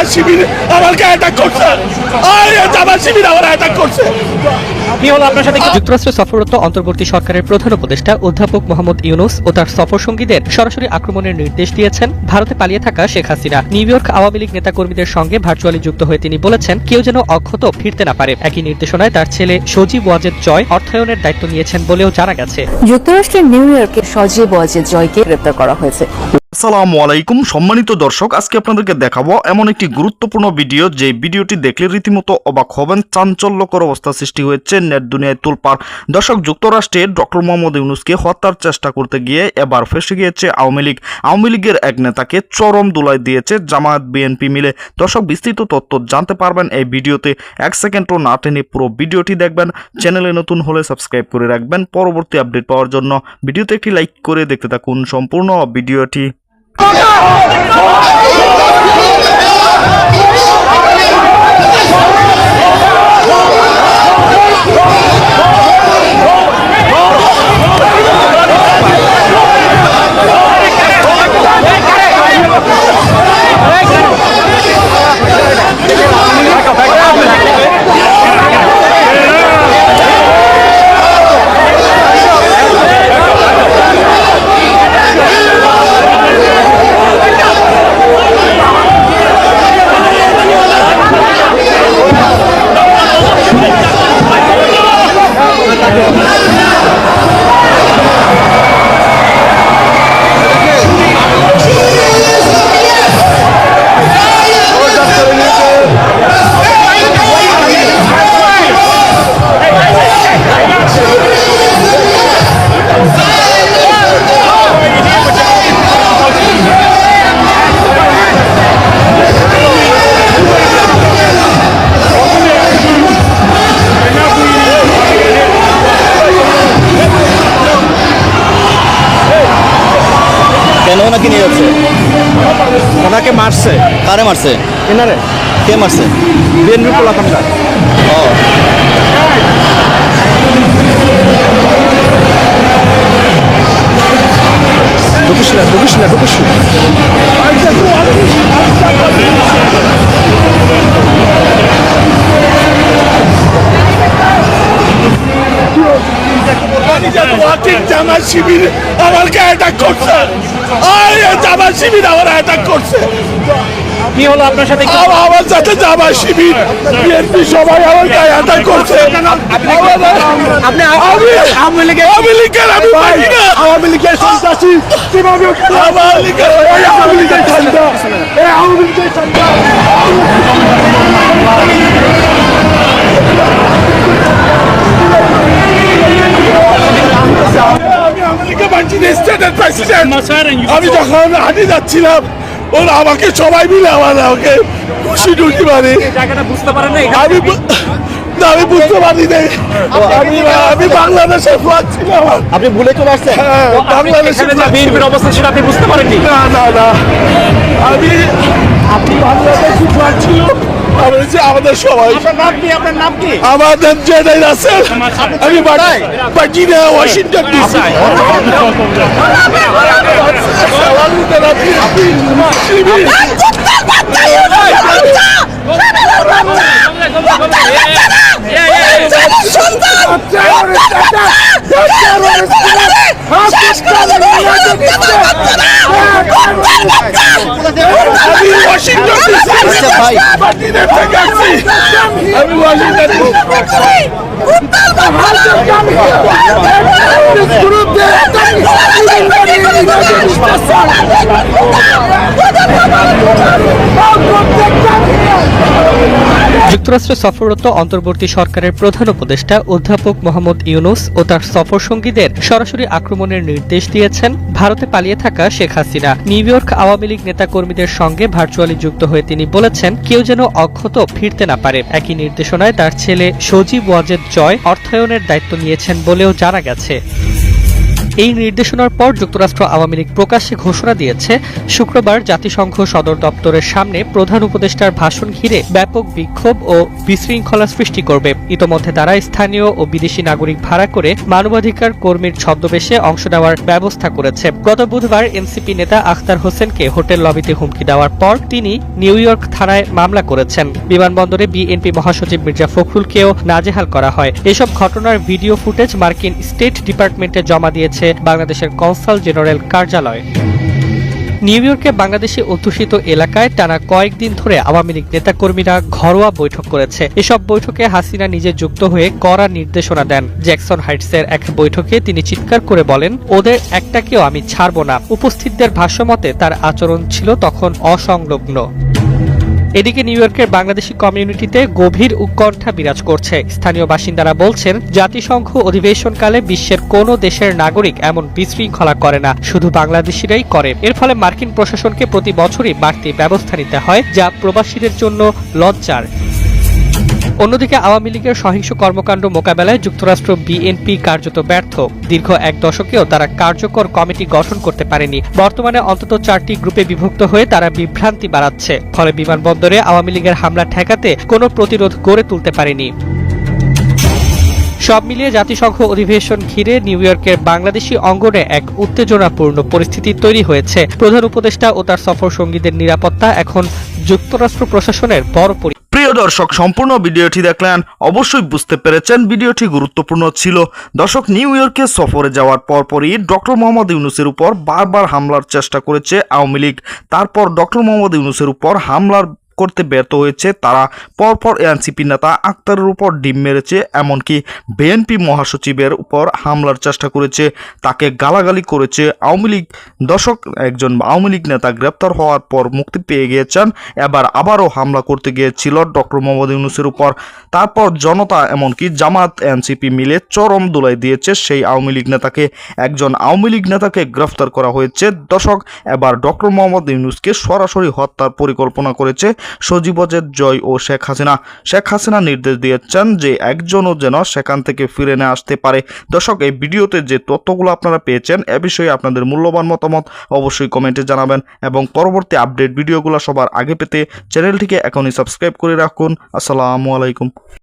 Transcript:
জামাত শিবির আমাকে অ্যাটাক করছে। ওই জামাত শিবির আমার অ্যাটাক করছে। কি হলো আপনার সাথে কি- যুক্তরাষ্ট্রে সফররত অন্তর্বর্তী সরকারের প্রধান উপদেষ্টা অধ্যাপক মোহাম্মদ ইউনুস ও তার সফর সঙ্গীদের সরাসরি আক্রমণের নির্দেশ দিয়েছেন ভারতে পালিয়ে থাকা শেখ হাসিনা। নিউ ইয়র্ক আওয়ামী লীগ নেতাকর্মীদের সঙ্গে ভার্চুয়ালি যুক্ত হয়ে তিনি বলেছেন কেউ যেন অক্ষত ফিরতে না পারে। একই নির্দেশনায় তার ছেলে সজীব ওয়াজেদ জয় অর্থায়নের দায়িত্ব নিয়েছেন বলেও জানা গেছে। যুক্তরাষ্ট্রের নিউ ইয়র্কে সজীব ওয়াজেদ জয়কে গ্রেপ্তার করা হয়েছে। আসসালামু আলাইকুম। সম্মানিত দর্শক, আজকে আপনাদেরকে দেখাবো এমন একটি গুরুত্বপূর্ণ ভিডিও। যে ভিডিওটি দেখলে রীতিমতো অবাক হবেন। চাঞ্চল্যকর অবস্থা সৃষ্টি হয়েছে নেট দুনিয়ায় তুলপার দর্শক, যুক্তরাষ্ট্রে ডক্টর মোহাম্মদ ইউনুসকে হত্যার চেষ্টা করতে গিয়ে এবার ফেসে গিয়েছে আওয়ামী লীগ। আওয়ামী লীগের এক নেতাকে চরম দুলাই দিয়েছে জামায়াত বিএনপি মিলে। দর্শক বিস্তৃত তথ্য জানতে পারবেন এই ভিডিওতে। এক সেকেন্ডও না টেনে পুরো ভিডিওটি দেখবেন। চ্যানেলে নতুন হলে সাবস্ক্রাইব করে রাখবেন। পরবর্তী আপডেট পাওয়ার জন্য ভিডিওতে একটি লাইক করে দেখতে থাকুন। সম্পূর্ণ ভিডিওটি কেন ওনাকে নিয়ে যাচ্ছে? ওনাকে মারছে। কারে মারছে? এনারে। কে মারছে? বিএনপি পোলাপানটা ও। ঢুকিস না ঢুকিস না ঢুকিস না। ওয়াকিং জামাত শিবির। আমাকে অ্যাটাক করছে ওই জামাত শিবির আমার অ্যাটাক করছে। কি হলো আপনার সাথে? আমার আমার সাথে জামাত শিবির বিএনপি সবাই আমাকে অ্যাটাক করছে। আপনি আওয়ামী লীগের আওয়ামী লীগের আমি পারি না। আওয়ামী লীগের সন্ত্রাসী কীভাবে আওয়ামী লীগের আওয়ামী লীগের ঠান্ডা আওয়ামী লীগের ঠান্ডা মানছি স্টেটের প্রেসিডেন্ট আমি যখন হাঁটি যাচ্ছিলাম ওরা আমাকে সবাই মিলে আমার আমাকে খুশি টুশি মারে। জায়গাটা বুঝতে পারেন না আমি আমি বুঝতে পারি নাই। আমি আমি বাংলাদেশের ফ্লাগ ছিল আমার আপনি ভুলে চলে আসছেন। হ্যাঁ, ছিল। বিএনপির অবস্থা সেটা আপনি বুঝতে পারেননি। না না না। আমি আপনি বাংলাদেশি ফ্লাগ ছিল আমাদের সবাই। আপনার নাম কি? আমাদের জেনারেল আছে আমি ভার্জিনিয়া ওয়াশিংটন ওয়াশিংটন ডিসি। আচ্ছা, আমি ওয়াশিংটন ডিসি যুক্তরাষ্ট্রে সফররত অন্তর্বর্তী সরকারের প্রধান উপদেষ্টা অধ্যাপক মোহাম্মদ ইউনুস ও তার সফর সঙ্গীদের সরাসরি আক্রমণের নির্দেশ দিয়েছেন ভারতে পালিয়ে থাকা শেখ হাসিনা। নিউ ইয়র্ক আওয়ামী লীগ নেতাকর্মীদের সঙ্গে ভার্চুয়ালি যুক্ত হয়ে তিনি বলেছেন, কেউ যেন অক্ষত ফিরতে না পারে। একই নির্দেশনায় তার ছেলে সজীব ওয়াজেদ জয় অর্থায়নের দায়িত্ব নিয়েছেন বলেও জানা গেছে। এই নির্দেশনার পর যুক্তরাষ্ট্র আওয়ামী লীগ প্রকাশ্যে ঘোষণা দিয়েছে, শুক্রবার জাতিসংঘ সদর দপ্তরের সামনে প্রধান উপদেষ্টার ভাষণ ঘিরে ব্যাপক বিক্ষোভ ও বিশৃঙ্খলা সৃষ্টি করবে। ইতোমধ্যে তারা স্থানীয় ও বিদেশি নাগরিক ভাড়া করে মানবাধিকার কর্মীর ছদ্মবেশে অংশ নেওয়ার ব্যবস্থা করেছে। গত বুধবার এনসিপি নেতা আখতার হোসেনকে হোটেল লবিতে হুমকি দেওয়ার পর তিনি নিউ ইয়র্ক থানায় মামলা করেছেন। বিমানবন্দরে বিএনপি মহাসচিব মির্জা ফখরুলকেও নাজেহাল করা হয়। এসব ঘটনার ভিডিও ফুটেজ মার্কিন স্টেট ডিপার্টমেন্টে জমা দিয়েছে। বাংলাদেশের কনসাল জেনারেল কার্যালয়। নিউ ইয়র্কে বাংলাদেশি অধ্যুষিত এলাকায় টানা কয়েকদিন ধরে আওয়ামী লীগ নেতাকর্মীরা ঘরোয়া বৈঠক করেছে। এসব বৈঠকে হাসিনা নিজে যুক্ত হয়ে কড়া নির্দেশনা দেন। জ্যাকসন হাইটসের এক বৈঠকে তিনি চিৎকার করে বলেন, ওদের একটাকেও আমি ছাড়ব না। উপস্থিতদের ভাষ্যমতে তার আচরণ ছিল তখন অসংলগ্ন। এদিকে নিউ ইয়র্কের বাংলাদেশি কমিউনিটিতে গভীর উৎকণ্ঠা বিরাজ করছে। স্থানীয় বাসিন্দারা বলছেন, জাতিসংঘ অধিবেশনকালে বিশ্বের কোনো দেশের নাগরিক এমন বিশৃঙ্খলা করে না, শুধু বাংলাদেশিরাই করে। এর ফলে মার্কিন প্রশাসনকে প্রতি বছরই বাড়তি ব্যবস্থা নিতে হয়, যা প্রবাসীদের জন্য লজ্জার। অন্যদিকে আওয়ামী লীগের সহিংস কর্মকাণ্ড মোকাবেলায় যুক্তরাষ্ট্র বিএনপি কার্যত ব্যর্থ। দীর্ঘ এক দশকেও তারা কার্যকর কমিটি গঠন করতে পারেনি। বর্তমানে অন্তত চারটি গ্রুপে বিভক্ত হয়ে তারা বিভ্রান্তি বাড়াচ্ছে। ফলে বিমানবন্দরে আওয়ামী লীগের হামলা ঠেকাতে কোনো প্রতিরোধ গড়ে তুলতে পারেনি। সব মিলিয়ে জাতিসংঘ অধিবেশন ঘিরে নিউ ইয়র্কের বাংলাদেশি অঙ্গনে এক উত্তেজনাপূর্ণ পরিস্থিতি তৈরি হয়েছে। প্রধান উপদেষ্টা ও তার সফর সঙ্গীদের নিরাপত্তা এখন যুক্তরাষ্ট্র প্রশাসনের বড় পরি প্রিয় দর্শক, সম্পূর্ণ ভিডিওটি দেখলেন, অবশ্যই বুঝতে পেরেছেন ভিডিওটি গুরুত্বপূর্ণ ছিল। দর্শক, নিউ ইয়র্কে সফরে যাওয়ার পরপরই ডক্টর মোহাম্মদ ইউনুসের উপর বারবার হামলার চেষ্টা করেছে আওয়ামী লীগ। তারপর ডক্টর মোহাম্মদ ইউনুসের উপর হামলার করতে ব্যর্থ হয়েছে, তারা পরপর এনসিপি নেতা আক্তারের উপর ডিম মেরেছে, এমনকি বিএনপি মহাসচিবের উপর হামলার চেষ্টা করেছে, তাকে গালাগালি করেছে। আওয়ামী লীগ দশক একজন আওয়ামী লীগ নেতা গ্রেপ্তার হওয়ার পর মুক্তি পেয়ে গিয়েছেন, এবার আবারও হামলা করতে গিয়েছিল ডক্টর মোহাম্মদ ইউনুসের উপর। তারপর জনতা, এমনকি জামাত, এনসিপি মিলে চরম দোলাই দিয়েছে সেই আওয়ামী লীগ নেতাকে। একজন আওয়ামী লীগ নেতাকে গ্রেফতার করা হয়েছে দশক এবার ডক্টর মোহাম্মদ ইউনুসকে সরাসরি হত্যার পরিকল্পনা করেছে সজীবজের জয় ও শেখ হাসিনা। শেখ হাসিনা নির্দেশ দিয়েছেন যে একজনও যেন সেখান থেকে ফিরে না আসতে পারে। দর্শক, এই ভিডিওতে যে তথ্যগুলো আপনারা পেয়েছেন, এ বিষয়ে আপনাদের মূল্যবান মতামত অবশ্যই কমেন্টে জানাবেন এবং পরবর্তী আপডেট ভিডিওগুলো সবার আগে পেতে চ্যানেলটিকে এখনই সাবস্ক্রাইব করে রাখুন। আসসালামু আলাইকুম।